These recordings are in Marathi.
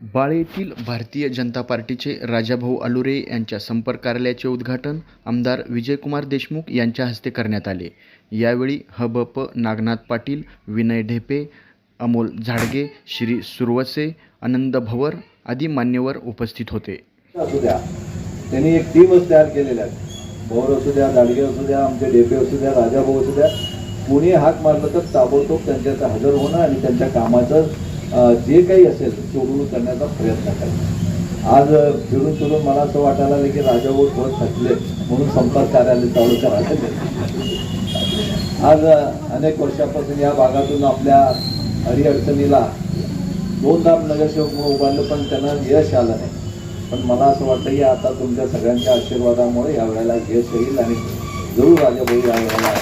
बाळे येथील भारतीय जनता पार्टीचे राजाभाऊ आलुरे यांच्या संपर्क कार्यालयाचे उद्घाटन आमदार विजयकुमार देशमुख यांच्या हस्ते करण्यात आले. यावेळी हबप नागनाथ पाटील विनय ढेपे अमोल झाडगे श्री सुरवसे आनंद भवर आदी मान्यवर उपस्थित होते. असू द्या. त्यांनी एक टीमच तयार केलेल्या आहे असू द्या झाडगे असू द्या आमचे डेपे असू द्या राजाभाऊ असू द्या कोणी हाक मारलं तर ताबडतोब त्यांच्या हजर होणं आणि त्यांच्या कामाचं जे काही असेल सोडून करण्याचा प्रयत्न करायचा आज फिरून फिरून मला असं वाटायला लागलं की राजाभाऊ होत थकले म्हणून संपर्क कार्यालय चालू करायला आज अनेक वर्षापासून या भागातून आपल्या अडीअडचणीला दोनदा नगरसेवक म्हणून उभारलं पण त्यांना यश आलं नाही. पण मला असं वाटतं की आता तुमच्या सगळ्यांच्या आशीर्वादामुळे या वेळेला यश येईल आणि जरूर राजाभाऊ या वेळेला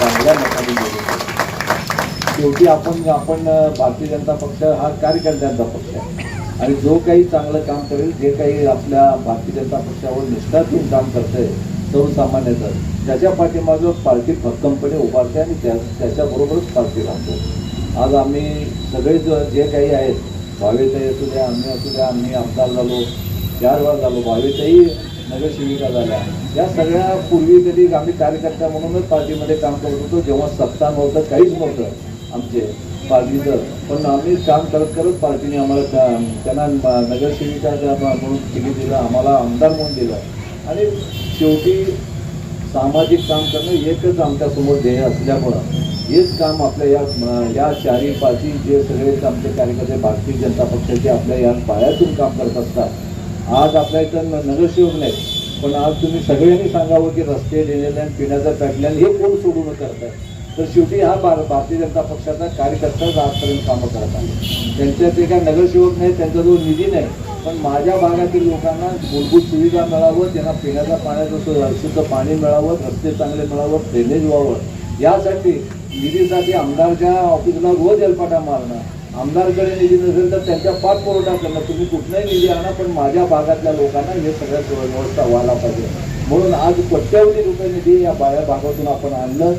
चांगल्या मताने शेवटी आपण आपण भारतीय जनता पक्ष हा कार्यकर्त्यांचा पक्ष आहे. आणि जो काही चांगलं काम करेल जे काही आपल्या भारतीय जनता पक्षावर निष्ठा देऊन काम करतंय सर्वसामान्याचं त्याच्या पाठीमागं पार्टी भक्कमपणे उभारते आणि त्या त्याच्याबरोबरच पार्टी राहतो आज आम्ही सगळे जो जे काही आहेत भावेताई असू द्या आम्ही असू द्या आम्ही आमदार झालो चार वेळा झालो भावेताई नगरसेविका झाल्या. या सगळ्या पूर्वी कधी आम्ही कार्यकर्ता म्हणूनच पार्टीमध्ये काम करत होतो जेव्हा सत्ता नव्हतं काहीच नव्हतं. आमचे पार्टीचं पण आम्ही काम करत करत पार्टीने आम्हाला त्या- त्यांना नगरसेविका ज्या म्हणून तिकीट दिलं आम्हाला आमदार म्हणून दिलं. आणि शेवटी सामाजिक काम करणं एकच आमच्यासमोर ध्येय असल्यामुळं हेच काम आपल्या या या चारी पाची जे सगळे आमचे कार्यकर्ते भारतीय जनता पक्षाचे आपल्या या पायातून काम करत असतात. आज आपल्या इथं नगरसेवक नाही पण आज तुम्ही सगळ्यांनी सांगावं की रस्ते ड्रेनेज पिण्याचं पॅटलॅन हे कोण सोडून करत आहे तर शेवटी हा भार भारतीय जनता पक्षाचा कार्यकर्ताच आजपर्यंत कामं करत आहे. त्यांच्या ते काय नगरसेवक नाही त्यांचा जो निधी नाही पण माझ्या भागातील लोकांना मूलभूत सुविधा मिळावं त्यांना पिण्याचा पाण्याचं शुद्ध पाणी मिळावं रस्ते चांगले मिळावं ड्रेनेज व्हावं यासाठी निधीसाठी आमदारच्या ऑफिसला रोज एलपाटा मारणं. आमदारकडे निधी नसेल तर त्यांच्या पाठपुरवठा करणं तुम्ही कुठलाही निधी आणा पण माझ्या भागातल्या लोकांना हे सगळ्यात व्यवस्था व्हायला पाहिजे. म्हणून आज कोट्यावधी रुपये निधी या बाया भागातून आपण आणलं.